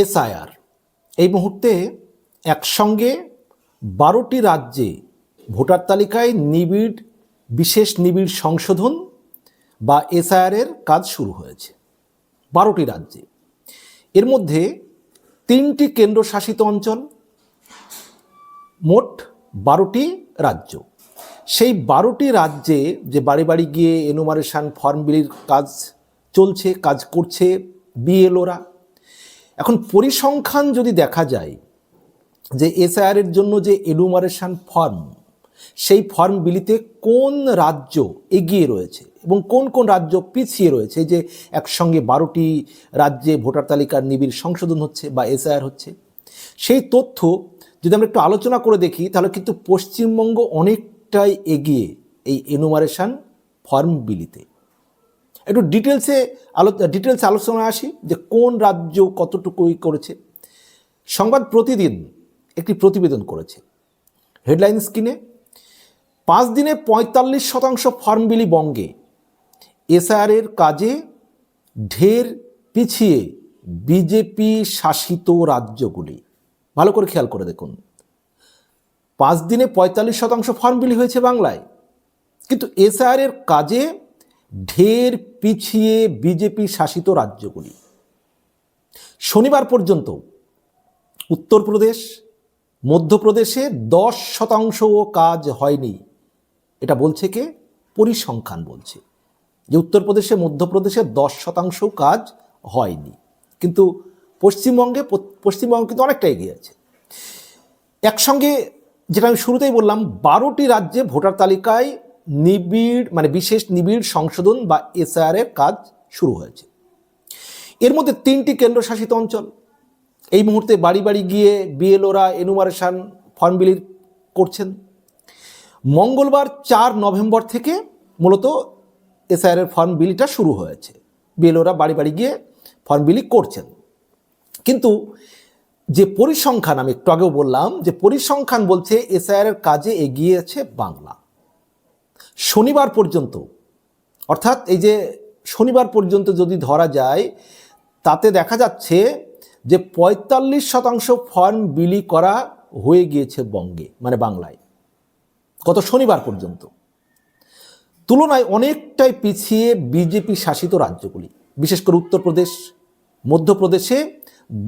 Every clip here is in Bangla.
এসআইআর। এই মুহূর্তে একসঙ্গে বারোটি রাজ্যে ভোটার তালিকায় নিবিড়, বিশেষ নিবিড় সংশোধন বা এসআইআরের কাজ শুরু হয়েছে। বারোটি রাজ্যে। এর মধ্যে তিনটি কেন্দ্রশাসিত অঞ্চল, মোট বারোটি রাজ্য। সেই বারোটি রাজ্যে যে বাড়ি বাড়ি গিয়ে এনুমারেশন, ফর্ম বিলির কাজ চলছে, কাজ করছে বিএলওরা এখন পরিসংখ্যান যদি দেখা যায় যে এসআইআরের জন্য যে এনুমারেশন ফর্ম সেই ফর্ম বিলিতে কোন রাজ্য এগিয়ে রয়েছে এবং কোন কোন রাজ্য পিছিয়ে রয়েছে যে একসঙ্গে বারোটি রাজ্যে ভোটার তালিকার নিবিড় সংশোধন হচ্ছে বা এসআইআর হচ্ছে? সেই তথ্য যদি আমরা একটু আলোচনা করে দেখি, তাহলে কিন্তু পশ্চিমবঙ্গ অনেকটাই এগিয়ে এই এনুমারেশন ফর্ম বিলিতে একটু ডিটেলসে আলো ডিটেলসে আলোচনায় আসি যে কোন রাজ্য কতটুকুই করেছে। সংবাদ প্রতিদিন একটি প্রতিবেদন করেছে। হেডলাইন স্ক্রিনে পাঁচ দিনে পঁয়তাল্লিশ শতাংশ ফর্ম বিলি বঙ্গে। এসআরের কাজে ঢের পিছিয়ে বিজেপি শাসিত রাজ্যগুলি। ভালো করে খেয়াল করে দেখুন। পাঁচ দিনে পঁয়তাল্লিশ শতাংশ ফর্ম বিলি হয়েছে বাংলায়। কিন্তু এসআরের কাজে ঢের পিছিয়ে বিজেপি শাসিত রাজ্যগুলি। শনিবার পর্যন্ত উত্তরপ্রদেশ, মধ্যপ্রদেশে দশ শতাংশও কাজ হয়নি। এটা বলছে কে? পরিসংখ্যান বলছে যে উত্তরপ্রদেশে, মধ্যপ্রদেশে দশ শতাংশ কাজ হয়নি। কিন্তু পশ্চিমবঙ্গে পশ্চিমবঙ্গ কিন্তু অনেকটা এগিয়ে আছে। একসঙ্গে যেটা আমি শুরুতেই বললাম, বারোটি রাজ্যে ভোটার তালিকায় নিবিড় মানে বিশেষ নিবিড় সংশোধন বা এসআরের কাজ শুরু হয়েছে। এর মধ্যে তিনটি কেন্দ্রশাসিত অঞ্চল। এই মুহূর্তে বাড়ি বাড়ি গিয়ে বিএলওরা এনুমারেশন ফর্ম বিলি করছেন। মঙ্গলবার চার নভেম্বর থেকে মূলত এসআইআরের ফর্ম বিলিটা শুরু হয়েছে। বিএলওরা বাড়ি বাড়ি গিয়ে ফর্ম বিলি করছেন। কিন্তু যে পরিসংখ্যান, আমি একটু আগেও বললাম, যে পরিসংখ্যান বলছে এসআইআরের কাজে এগিয়েছে বাংলা। শনিবার পর্যন্ত, অর্থাৎ এই যে শনিবার পর্যন্ত যদি ধরা যায়, তাতে দেখা যাচ্ছে যে পঁয়তাল্লিশ শতাংশ ফর্ম বিলি করা হয়ে গিয়েছে বঙ্গে মানে বাংলায়, গত শনিবার পর্যন্ত। তুলনায় অনেকটাই পিছিয়ে বিজেপি শাসিত রাজ্যগুলি, বিশেষ করে উত্তরপ্রদেশ, মধ্যপ্রদেশে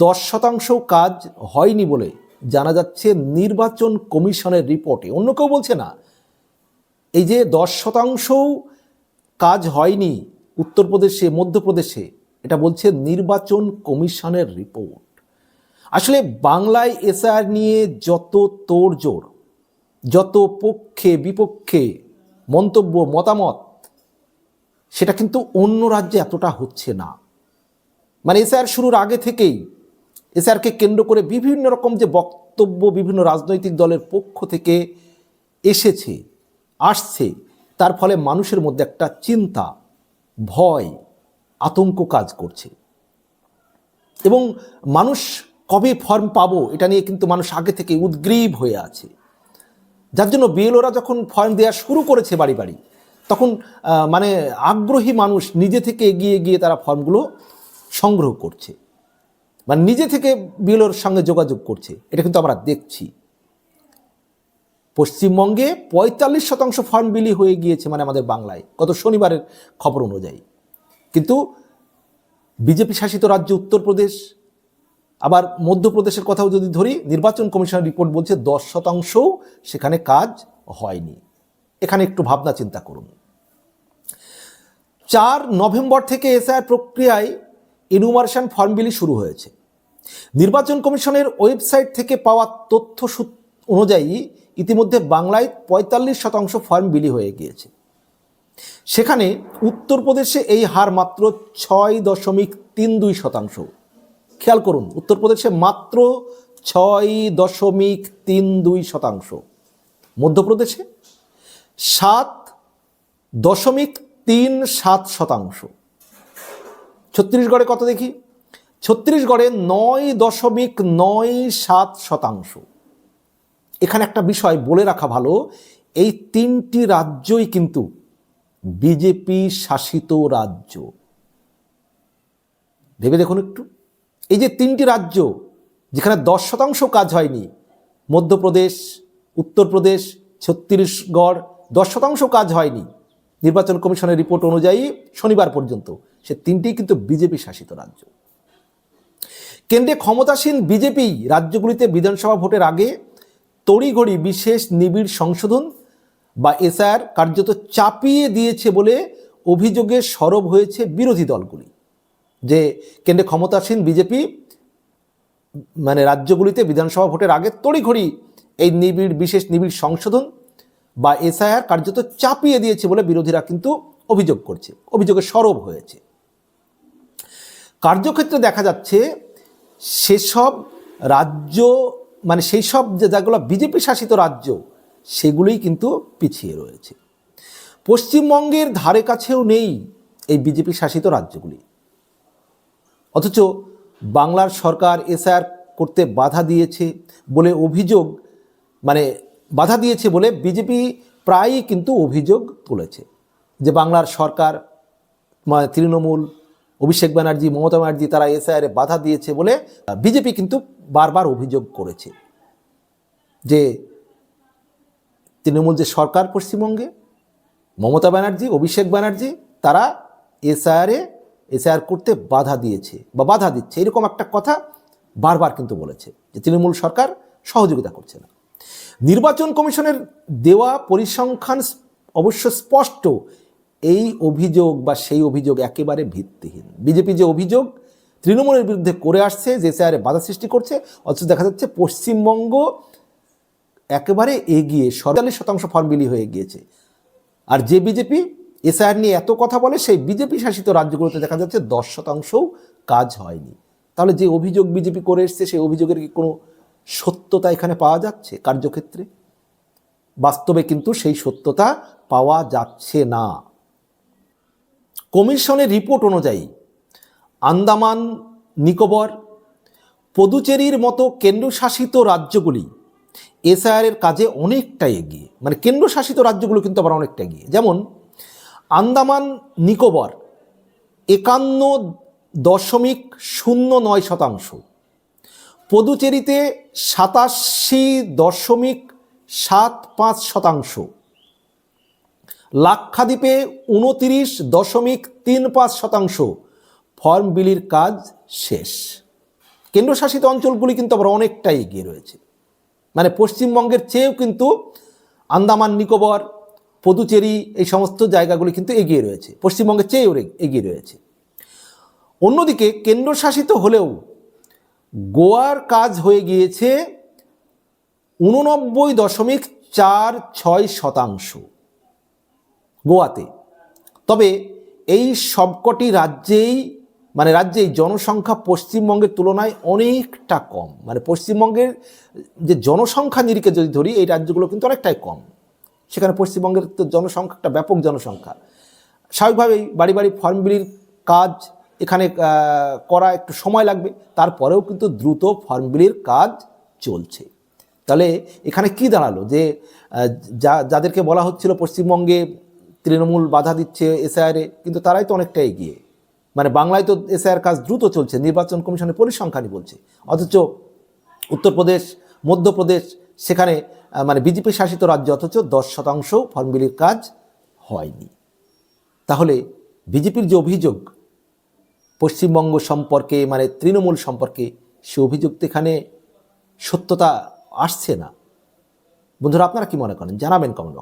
দশ শতাংশ কাজ হয়নি বলে জানা যাচ্ছে নির্বাচন কমিশনের রিপোর্টে। অন্য কেউ বলছে না এই যে দশ শতাংশও কাজ হয়নি উত্তরপ্রদেশে, মধ্যপ্রদেশে, এটা বলছে নির্বাচন কমিশনের রিপোর্ট। আসলে বাংলায় এসআর নিয়ে যত তোড়জোড়, যত পক্ষে বিপক্ষে মন্তব্য, মতামত, সেটা কিন্তু অন্য রাজ্যে এতটা হচ্ছে না। মানে এসআর শুরুর আগে থেকেই এসআরকে কেন্দ্র করে বিভিন্ন রকম যে বক্তব্য বিভিন্ন রাজনৈতিক দলের পক্ষ থেকে এসেছে আসছে, তার ফলে মানুষের মধ্যে একটা চিন্তা, ভয়, আতঙ্ক কাজ করছে। এবং মানুষ কবে ফর্ম পাবো, এটা নিয়ে কিন্তু মানুষ আগে থেকে উদ্গ্রীব হয়ে আছে। যার জন্য বিএলওরা যখন ফর্ম দেওয়া শুরু করেছে বাড়ি বাড়ি, তখন মানে আগ্রহী মানুষ নিজে থেকে এগিয়ে গিয়ে তারা ফর্মগুলো সংগ্রহ করছে। মানে নিজে থেকে বিএলওর সঙ্গে যোগাযোগ করছে, এটা কিন্তু আমরা দেখছি। পশ্চিমবঙ্গে পঁয়তাল্লিশ শতাংশ ফর্ম বিলি হয়ে গিয়েছে মানে আমাদের বাংলায়, গত শনিবারের খবর অনুযায়ী। কিন্তু বিজেপি শাসিত রাজ্য উত্তরপ্রদেশ, আবার মধ্যপ্রদেশের কথাও যদি ধরি, নির্বাচন কমিশনের রিপোর্ট বলছে দশ শতাংশও সেখানে কাজ হয়নি। এখানে একটু ভাবনা চিন্তা করুন। চার নভেম্বর থেকে এসআইআর প্রক্রিয়ায় ইনুমারেশন ফর্ম বিলি শুরু হয়েছে। নির্বাচন কমিশনের ওয়েবসাইট থেকে পাওয়া তথ্য অনুযায়ী ইতিমধ্যে বাংলায় পঁয়তাল্লিশ শতাংশ ফর্ম বিলি হয়ে গিয়েছে। সেখানে উত্তরপ্রদেশে এই হার মাত্র ছয় দশমিক তিন দুই শতাংশ। খেয়াল করুন, উত্তরপ্রদেশে মাত্র ছয় দশমিক তিন দুই শতাংশ। মধ্যপ্রদেশে সাত দশমিক তিন সাত শতাংশ। ছত্তিশগড়ে কত দেখি? ছত্তিশগড়ে নয় দশমিক নয় সাত শতাংশ। এখানে একটা বিষয় বলে রাখা ভালো, এই তিনটি রাজ্যই কিন্তু বিজেপি শাসিত রাজ্য। ভেবে দেখুন একটু। এই যে তিনটি রাজ্য, যেখানে দশ শতাংশ কাজ হয়নি, মধ্যপ্রদেশ, উত্তরপ্রদেশ, ছত্তিশগড়, দশ শতাংশ কাজ হয়নি, নির্বাচন কমিশনের রিপোর্ট অনুযায়ী শনিবার পর্যন্ত, সে তিনটি কিন্তু বিজেপি শাসিত রাজ্য। কেন্দ্রে ক্ষমতাসীন বিজেপি রাজ্যগুলিতে বিধানসভা ভোটের আগে তড়িঘড়ি বিশেষ নিবিড় সংশোধন বা এসআর কার্যত চাপিয়ে দিয়েছে বলে অভিযোগে সরব হয়েছে বিরোধী দলগুলি। যে কেন্দ্রে ক্ষমতাসীন বিজেপি মানে রাজ্যগুলিতে বিধানসভা ভোটের আগে তড়িঘড়ি এই নিবিড়, বিশেষ নিবিড় সংশোধন বা এসআইআর কার্যত চাপিয়ে দিয়েছে বলে বিরোধীরা কিন্তু অভিযোগ করছে, অভিযোগে সরব হয়েছে। কার্যক্ষেত্রে দেখা যাচ্ছে সেসব রাজ্য মানে সেই সব যে যাগুলো বিজেপি শাসিত রাজ্য, সেগুলোই কিন্তু পিছিয়ে রয়েছে। পশ্চিমবঙ্গের ধারে কাছেও নেই এই বিজেপি শাসিত রাজ্যগুলি। অথচ বাংলার সরকার এসআর করতে বাধা দিয়েছে বলে অভিযোগ মানে বাধা দিয়েছে বলে বিজেপি প্রায়ই কিন্তু অভিযোগ তুলেছে যে বাংলার সরকার মানে তৃণমূল অভিষেক ব্যানার্জি, মমতা ব্যানার্জি তারা এসআইআরে বাধা দিয়েছে বলে বিজেপি কিন্তু বারবার অভিযোগ করেছে যে তৃণমূল যে সরকার পশ্চিমবঙ্গে, মমতা ব্যানার্জি, অভিষেক ব্যানার্জি, তারা এসআইআরে এসআইআর করতে বাধা দিয়েছে বা বাধা দিচ্ছে। এরকম একটা কথা বারবার কিন্তু বলেছে যে তৃণমূল সরকার সহযোগিতা করছে না। নির্বাচন কমিশনের দেওয়া পরিসংখ্যান অবশ্য স্পষ্ট এই অভিযোগ বা সেই অভিযোগ একেবারে ভিত্তিহীন। বিজেপি যে অভিযোগ, তৃণমূলের বিরুদ্ধে করে আসছে, যে এসআইআরে বাধা সৃষ্টি করছে, অথচ দেখা যাচ্ছে পশ্চিমবঙ্গ একেবারে এগিয়ে সরকারি শতাংশ ফর্ম বিলি হয়ে গিয়েছে। আর যে বিজেপি এসআইআর নিয়ে এত কথা বলে, সেই বিজেপি শাসিত রাজ্যগুলোতে দেখা যাচ্ছে দশ শতাংশও কাজ হয়নি। তাহলে যে অভিযোগ বিজেপি করে এসছে, সেই অভিযোগের কি কোনো সত্যতা এখানে পাওয়া যাচ্ছে কার্যক্ষেত্রে? বাস্তবে কিন্তু সেই সত্যতা পাওয়া যাচ্ছে না। কমিশনের রিপোর্ট অনুযায়ী আন্দামান, নিকোবর, পদুচেরির মতো কেন্দ্রশাসিত রাজ্যগুলি এসআইআরের কাজে অনেকটা এগিয়ে। মানে কেন্দ্রশাসিত রাজ্যগুলো কিন্তু আবার অনেকটা এগিয়ে। যেমন আন্দামান, নিকোবর একান্ন দশমিক শূন্য নয় শতাংশ। পদুচেরিতে সাতাশি দশমিক সাত পাঁচ শতাংশ। লাক্ষাদ্বীপে উনতিরিশ দশমিক তিন পাঁচ শতাংশ। ফর্ম বিলির কাজ শেষ। কেন্দ্রশাসিত অঞ্চলগুলি কিন্তু আবার অনেকটাই এগিয়ে রয়েছে। মানে পশ্চিমবঙ্গের চেয়েও কিন্তু আন্দামান, নিকোবর, পদুচেরি এই সমস্ত জায়গাগুলি কিন্তু এগিয়ে রয়েছে। পশ্চিমবঙ্গের চেয়েও এগিয়ে রয়েছে। অন্যদিকে কেন্দ্রশাসিত হলেও গোয়ার কাজ হয়ে গিয়েছে উননব্বই দশমিক চার ছয় শতাংশ। গোয়াতে। তবে এই সবকটি রাজ্যেই মানে রাজ্যেই জনসংখ্যা পশ্চিমবঙ্গের তুলনায় অনেকটা কম। মানে পশ্চিমবঙ্গের যে জনসংখ্যা নিরিখে যদি ধরি, এই রাজ্যগুলো কিন্তু অনেকটাই কম। সেখানে পশ্চিমবঙ্গের তো জনসংখ্যা, একটা ব্যাপক জনসংখ্যা। স্বাভাবিকভাবেই বাড়ি বাড়ি ফর্ম বিলির কাজ এখানে করা একটু সময় লাগবে। তারপরেও কিন্তু দ্রুত ফর্ম বিলির কাজ চলছে। তাহলে এখানে কি দাঁড়াল? যে যা, যাদেরকে বলা হচ্ছিল পশ্চিমবঙ্গে তৃণমূল বাধা দিচ্ছে এসআইআরে কিন্তু তারাই তো অনেকটা এগিয়ে। মানে বাংলায় তো এসআইআর কাজ দ্রুত চলছে, নির্বাচন কমিশনের পরিসংখ্যানই বলছে। অথচ উত্তরপ্রদেশ, মধ্যপ্রদেশ, সেখানে মানে বিজেপি শাসিত রাজ্য অথচ দশ শতাংশ ফর্ম বিলির কাজ হয়নি। তাহলে বিজেপির যে অভিযোগ, পশ্চিমবঙ্গ সম্পর্কে মানে তৃণমূল সম্পর্কে, সে অভিযোগ এখানে সত্যতা আসছে না। বন্ধুরা, আপনারা কি মনে করেন? জানাবেন কমেন্ট